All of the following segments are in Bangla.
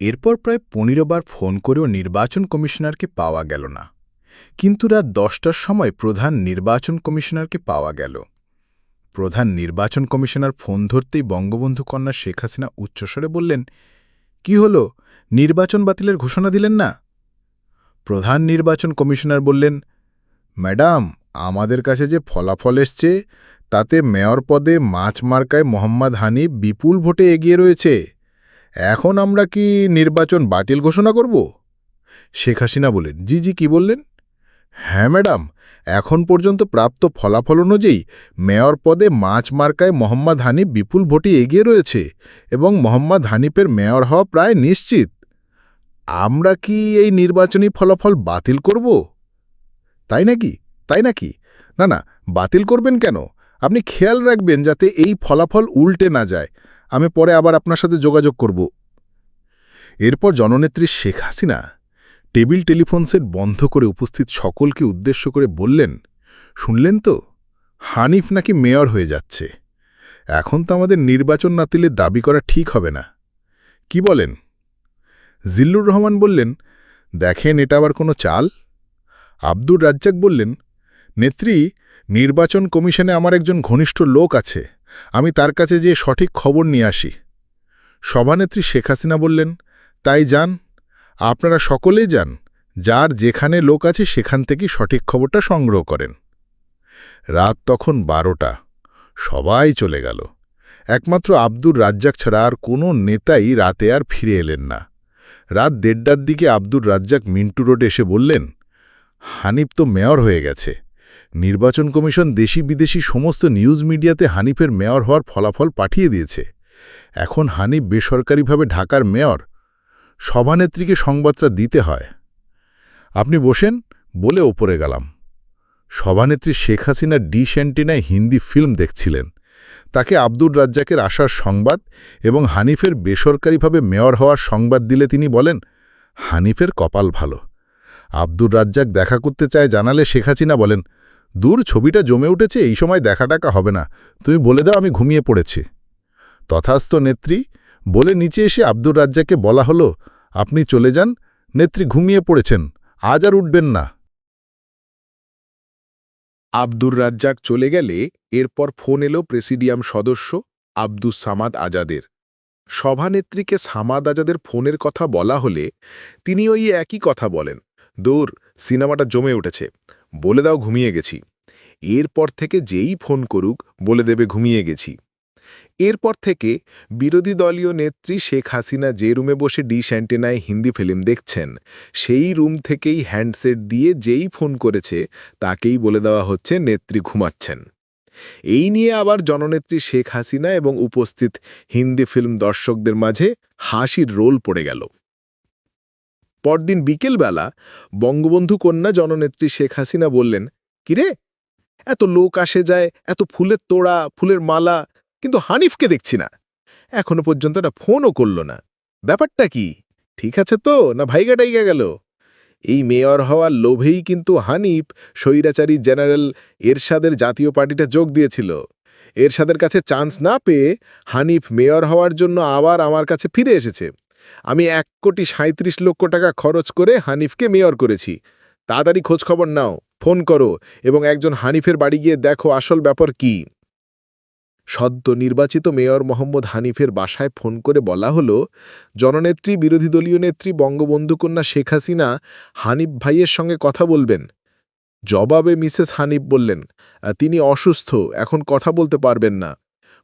এরপর প্রায় পনেরো বার ফোন করেও নির্বাচন কমিশনারকে পাওয়া গেল না। কিন্তু রাত দশটার সময় প্রধান নির্বাচন কমিশনারকে পাওয়া গেল। প্রধান নির্বাচন কমিশনার ফোন ধরতেই বঙ্গবন্ধু কন্যা শেখ হাসিনা উচ্চস্বরে বললেন, কি হল? নির্বাচন বাতিলের ঘোষণা দিলেন না? প্রধান নির্বাচন কমিশনার বললেন, ম্যাডাম, আমাদের কাছে যে ফলাফল এসছে, তাতে মেয়র পদে মাছ মার্কায় মোহাম্মদ হানিফ বিপুল ভোটে এগিয়ে রয়েছে। এখন আমরা কি নির্বাচন বাতিল ঘোষণা করব? শেখ হাসিনা বলেন, জি জি, কি বললেন? হ্যাঁ ম্যাডাম, এখন পর্যন্ত প্রাপ্ত ফলাফল অনুযায়ী মেয়র পদে মাছ মার্কায় মোহাম্মদ হানিফ বিপুল ভোটে এগিয়ে রয়েছে এবং মোহাম্মদ হানিফের মেয়র হওয়া প্রায় নিশ্চিত। আমরা কি এই নির্বাচনী ফলাফল বাতিল করব? তাই নাকি? তাই নাকি? না না, বাতিল করবেন কেন? আপনি খেয়াল রাখবেন যাতে এই ফলাফল উল্টে না যায়। আমি পরে আবার আপনার সাথে যোগাযোগ করব। এরপর জননেত্রী Sheikh Hasina table telephone set বন্ধ করে উপস্থিত সকলকে উদ্দেশ্য করে বললেন, শুনলেন তো? হানিফ নাকি মেয়র হয়ে যাচ্ছে। এখন তো আমাদের নির্বাচন না দিলে দাবি করা ঠিক হবে না। কি বলেন? জিল্লুর রহমান বললেন, দেখেন, এটা আবার কোনো চাল? আব্দুর রাজ্জাক বললেন, নেত্রী, নির্বাচন কমিশনে আমার একজন ঘনিষ্ঠ লোক আছে। আমি তার কাছে যে সঠিক খবর নিয়ে আসি। সভানেত্রী শেখ হাসিনা বললেন, তাই যান। আপনারা সকলেই যান। যার যেখানে লোক আছে সেখান থেকে সঠিক খবরটা সংগ্রহ করেন। রাত তখন বারোটা। সবাই চলে গেল। একমাত্র আব্দুর রাজ্জাক ছাড়া আর কোনো নেতাই রাতে আর ফিরে এলেন না। রাত দেড়টার দিকে আব্দুর রাজ্জাক মিন্টু রোড এসে বললেন, হানিফ তো মেয়র হয়ে গেছে। নির্বাচন কমিশন দেশি বিদেশি সমস্ত নিউজ মিডিয়াতে হানিফের মেয়র হওয়ার ফলাফল পাঠিয়ে দিয়েছে। এখন হানিফ বেসরকারিভাবে ঢাকার মেয়র। সভানেত্রীকে সংবাদটা দিতে হয়। আপনি বসেন, বলে ওপরে গেলাম। সভানেত্রী শেখ হাসিনা ডিশ অ্যান্টিনায় হিন্দি ফিল্ম দেখছিলেন। তাকে আব্দুর রাজ্জাকের আসার সংবাদ এবং হানিফের বেসরকারিভাবে মেয়র হওয়ার সংবাদ দিলে তিনি বলেন, হানিফের কপাল ভালো। আব্দুর রাজ্জাক দেখা করতে চায় জানালে শেখ হাসিনা বলেন দূর ছবিটা জমে উঠেছে, এই সময় দেখা টাকা হবে না। তুমি বলে দাও আমি ঘুমিয়ে পড়েছি। তথাস্থ নেত্রী বলে নিচে এসে আব্দুর রাজ্জাককে বলা হলো, আপনি চলে যান। নেত্রী ঘুমিয়ে পড়েছেন। আজ আর উঠবেন না। আব্দুর রাজ্জাক চলে গেলে এরপর ফোন এলো প্রেসিডিয়াম সদস্য আব্দুস সামাদ আজাদের। সভানেত্রীকে সামাদ আজাদের ফোনের কথা বলা হলে তিনি ওই একই কথা বলেন। দূর, সিনেমাটা জমে উঠেছে। বলে দাও ঘুমিয়ে গেছি। এরপর থেকে যেই ফোন করুক, বলে দেবে ঘুমিয়ে গেছি। এরপর থেকে বিরোধী দলীয় নেত্রী শেখ হাসিনা যে রুমে বসে ডিশ অ্যান্টেনায় হিন্দি ফিল্ম দেখছেন, সেই রুম থেকেই হ্যান্ডসেট দিয়ে যেই ফোন করেছে, তাকেই বলে দেওয়া হচ্ছে নেত্রী ঘুমাচ্ছেন। এই নিয়ে আবার জননেত্রী শেখ হাসিনা এবং উপস্থিত হিন্দি ফিল্ম দর্শকদের মাঝে হাসির রোল পড়ে গেল। পরদিন বিকেলবেলা বঙ্গবন্ধু কন্যা জননেত্রী শেখ হাসিনা বললেন, কিরে, এত লোক আসে যায়, এত ফুলের তোড়া, ফুলের মালা, কিন্তু হানিফকে দেখছি না। এখনও পর্যন্ত এটা ফোনও করল না। ব্যাপারটা কি, ঠিক আছে তো, না ভাইগা টাইগা গেল? এই মেয়র হওয়ার লোভেই কিন্তু হানিফ স্বৈরাচারী জেনারেল এরশাদের জাতীয় পার্টিটা যোগ দিয়েছিল। এরশাদের কাছে চান্স না পেয়ে হানিফ মেয়র হওয়ার জন্য আবার আমার কাছে ফিরে এসেছে। আমি এক কোটি সাঁত্রিশ লক্ষ টাকা খরচ করে হানিফকে মেয়র করেছি। তাড়াতাড়ি খোঁজখবর নাও, ফোন করো এবং একজন হানিফের বাড়ি গিয়ে দেখো আসল ব্যাপার কি। সদ্য নির্বাচিত মেয়র মোহাম্মদ হানিফের বাসায় ফোন করে বলা হলো, জননেত্রী, বিরোধী দলীয় নেত্রী বঙ্গবন্ধু কন্যা শেখ হাসিনা হানিফ ভাইয়ের সঙ্গে কথা বলবেন। জবাবে মিসেস হানিফ বললেন, তিনি অসুস্থ, এখন কথা বলতে পারবেন না।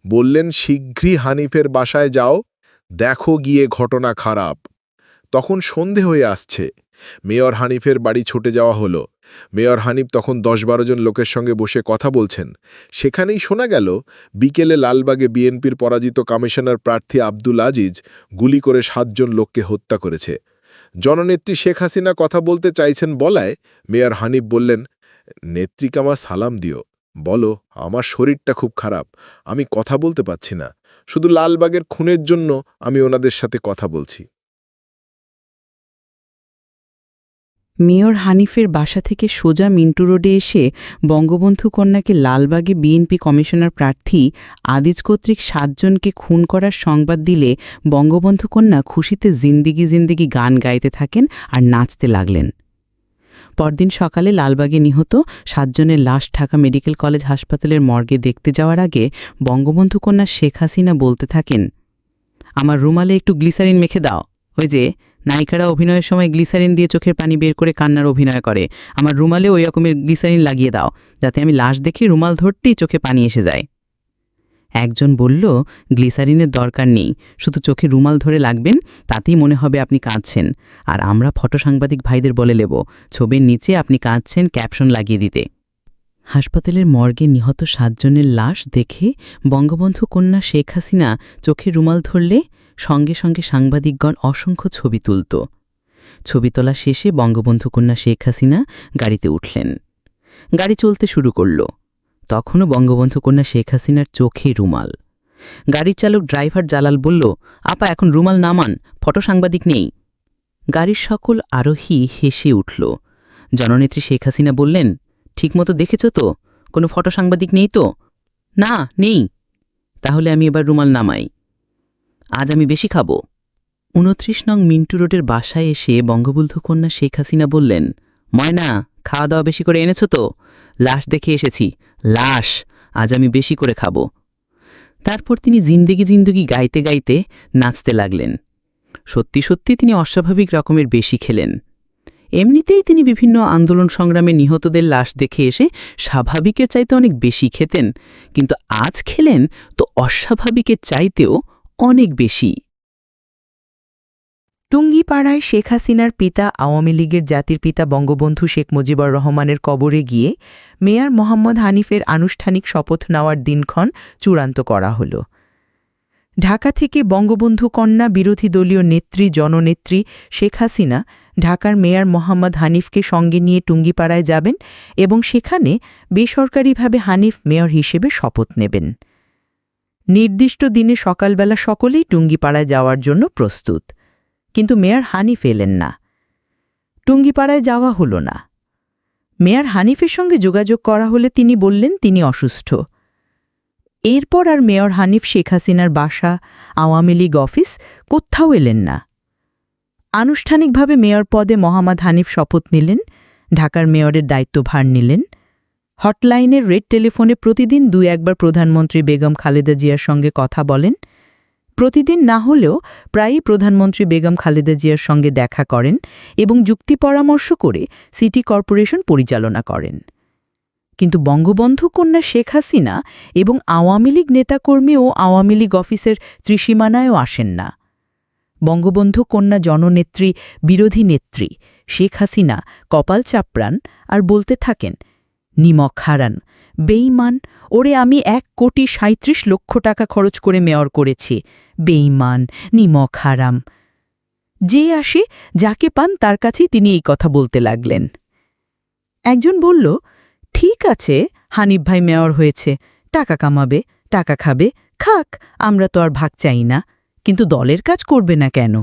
বললেন, শীঘ্রই হানিফের বাসায় যাও। দেখো গিয়ে ঘটনা খারাপ। তখন সন্ধে হয়ে আসছে। মেয়র হানিফের বাড়ি ছুটে যাওয়া হলো। মেয়র হানিফ তখন দশ বারো জন লোকের সঙ্গে বসে কথা বলছেন। সেখানেই শোনা গেল, বিকেলে লালবাগে বিএনপির পরাজিত কমিশনার প্রার্থী আব্দুল আজিজ গুলি করে সাতজন লোককে হত্যা করেছে। জননেত্রী শেখ হাসিনা কথা বলতে চাইছেন বলায় মেয়র হানিফ বললেন নেত্রীকামা সালাম দিও। বলো, আমার শরীরটা খুব খারাপ। আমি কথা বলতে পাচ্ছি না। শুধু লালবাগের খুনের জন্য আমি ওনাদের সাথে কথা বলছি। মেয়র হানিফের বাসা থেকে সোজা মিন্টু রোডে এসে বঙ্গবন্ধু কন্যাকে লালবাগে বিএনপি কমিশনার প্রার্থী আদিজ কর্তৃক সাতজনকে খুন করার সংবাদ দিলে বঙ্গবন্ধু কন্যা খুশিতে জিন্দিগি জিন্দিগি গান গাইতে থাকেন আর নাচতে লাগলেন। পরদিন সকালে লালবাগে নিহত সাতজনের লাশ ঢাকা মেডিকেল কলেজ হাসপাতালের মর্গে দেখতে যাওয়ার আগে বঙ্গবন্ধু কন্যা শেখ হাসিনা বলতে থাকেন, আমার রুমালে একটু গ্লিসারিন মেখে দাও। ওই যে, নায়িকারা অভিনয়ের সময় গ্লিসারিন দিয়ে চোখের পানি বের করে কান্নার অভিনয় করে। আমার রুমালে ওই রকমের গ্লিসারিন লাগিয়ে দাও, যাতে আমি লাশ দেখে রুমাল ধরতেই চোখে পানি এসে যায়। একজন বলল, গ্লিসারিনের দরকার নেই, শুধু চোখে রুমাল ধরে লাগবেন, তাতেই মনে হবে আপনি কাঁদছেন। আর আমরা ফটো সাংবাদিক ভাইদের বলে নেব, ছবির নিচে আপনি কাঁদছেন ক্যাপশন লাগিয়ে দিতে। হাসপাতালের মর্গে নিহত সাতজনের লাশ দেখে বঙ্গবন্ধু কন্যা শেখ হাসিনা চোখে রুমাল ধরলে সঙ্গে সঙ্গে সাংবাদিকগণ অসংখ্য ছবি তুলত। ছবি তোলা শেষে বঙ্গবন্ধু কন্যা শেখ হাসিনা গাড়িতে উঠলেন। গাড়ি চলতে শুরু করল। তখনও বঙ্গবন্ধু কন্যা শেখ হাসিনার চোখে রুমাল। গাড়ির চালক ড্রাইভার জালাল বলল, আপা, এখন রুমাল নামান ফটো সাংবাদিক নেই। গাড়ির সকল আরোহী হেসে উঠল। জননেত্রী শেখ হাসিনা বললেন, ঠিকমতো দেখেছ তো? কোনো ফটো সাংবাদিক নেই তো? না, নেই। তাহলে আমি এবার রুমাল নামাই। আজ আমি বেশি খাব। উনত্রিশ নং মিন্টু রোডের বাসায় এসে বঙ্গবন্ধু কন্যা শেখ হাসিনা বললেন, ময়না খাওয়া দাওয়া বেশি করে এনেছো তো? লাশ দেখে এসেছি। লাশ আজ আমি বেশি করে খাব। তারপর তিনি জিন্দিগি জিন্দগি গাইতে গাইতে নাচতে লাগলেন। সত্যি সত্যি তিনি অস্বাভাবিক রকমের বেশি খেলেন। এমনিতেই তিনি বিভিন্ন আন্দোলন সংগ্রামে নিহতদের লাশ দেখে এসে স্বাভাবিকের চাইতে অনেক বেশি খেতেন, কিন্তু আজ খেলেন তো অস্বাভাবিকের চাইতেও অনেক বেশি। টুঙ্গিপাড়ায় শেখ হাসিনার পিতা, আওয়ামী লীগের জাতির পিতা বঙ্গবন্ধু শেখ মুজিবুর রহমানের কবরে গিয়ে মেয়র মোহাম্মদ হানিফের আনুষ্ঠানিক শপথ নেওয়ার দিনক্ষণ চূড়ান্ত করা হল। ঢাকা থেকে বঙ্গবন্ধু কন্যা বিরোধী দলীয় নেত্রী, জননেত্রী শেখ হাসিনা ঢাকার মেয়র মোহাম্মদ হানিফকে সঙ্গে নিয়ে টুঙ্গিপাড়ায় যাবেন এবং সেখানে বেসরকারিভাবে হানিফ মেয়র হিসেবে শপথ নেবেন। নির্দিষ্ট দিনে সকালবেলা সকলেই টুঙ্গিপাড়ায় যাওয়ার জন্য প্রস্তুত। কিন্তু মেয়র হানিফ এলেন না। টুঙ্গিপাড়ায় যাওয়া হল না। মেয়র হানিফের সঙ্গে যোগাযোগ করা হলে তিনি বললেন, তিনি অসুস্থ। এরপর আর মেয়র হানিফ, শেখ হাসিনার বাসা, আওয়ামী লীগ অফিস কোথাও এলেন না। আনুষ্ঠানিকভাবে মেয়র পদে মোহাম্মদ হানিফ শপথ নিলেন, ঢাকার মেয়রের দায়িত্বভার নিলেন। হটলাইনের রেড টেলিফোনে প্রতিদিন দুই একবার প্রধানমন্ত্রী বেগম খালেদা জিয়ার সঙ্গে কথা বলেন। প্রতিদিন না হলেও প্রায়ই প্রধানমন্ত্রী বেগম খালেদা জিয়ার সঙ্গে দেখা করেন এবং যুক্তি পরামর্শ করে সিটি কর্পোরেশন পরিচালনা করেন। কিন্তু বঙ্গবন্ধু কন্যা শেখ হাসিনা এবং আওয়ামী লীগ নেতাকর্মী ও আওয়ামী লীগ অফিসের ত্রিসীমানায়ও আসেন না। বঙ্গবন্ধু কন্যা জননেত্রী, বিরোধী নেত্রী শেখ হাসিনা কপাল চাপড়ান আর বলতে থাকেন নিমক হারান বেইমান ওরে আমি এক কোটি সাঁত্রিশ লক্ষ টাকা খরচ করে মেয়র করেছি। বেইমান নিমক হারাম যে আসে, যাকে পান তার কাছেই তিনি এই কথা বলতে লাগলেন। একজন বলল, ঠিক আছে, হানিফ ভাই মেয়র হয়েছে, টাকা কামাবে, টাকা খাবে, খাক, আমরা তো আর ভাগ চাই না, কিন্তু দলের কাজ করবে না কেন?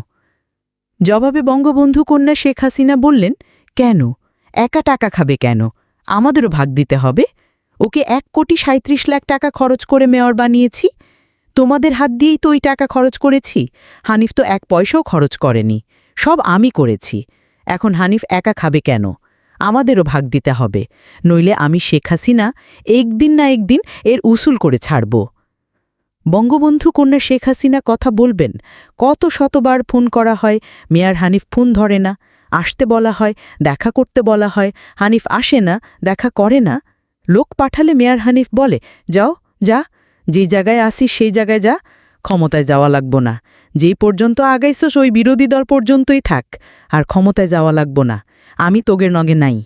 জবাবে বঙ্গবন্ধু কন্যা শেখ হাসিনা বললেন, কেন? একা টাকা খাবে কেন? আমাদেরও ভাগ দিতে হবে। ওকে এক কোটি সাঁত্রিশ লাখ টাকা খরচ করে মেয়র বানিয়েছি। তোমাদের হাত দিয়েই তো ওই টাকা খরচ করেছি। হানিফ তো এক পয়সাও খরচ করেনি। সব আমি করেছি। এখন হানিফ একা খাবে কেন? আমাদেরও ভাগ দিতে হবে। নইলে আমি শেখ হাসিনা একদিন না একদিন এর উসুল করে ছাড়ব। বঙ্গবন্ধু কন্যা শেখ হাসিনা কথা বলবেন? কত শতবার ফোন করা হয়? মেয়ার হানিফ ফোন ধরে না। আসতে বলা হয়, দেখা করতে বলা হয়। হানিফ আসে না, দেখা করে না। লোক পাঠালে মেয়ার হানিফ বলে, যাও, যা। যে জায়গায় আসি সেই জায়গায় যা। ক্ষমতায় যাওয়া লাগবো না। যেই পর্যন্ত আগাইছস ওই বিরোধী দল পর্যন্তই থাক। আর ক্ষমতায় যাওয়া লাগবো না। আমি তোগের নগে নাই।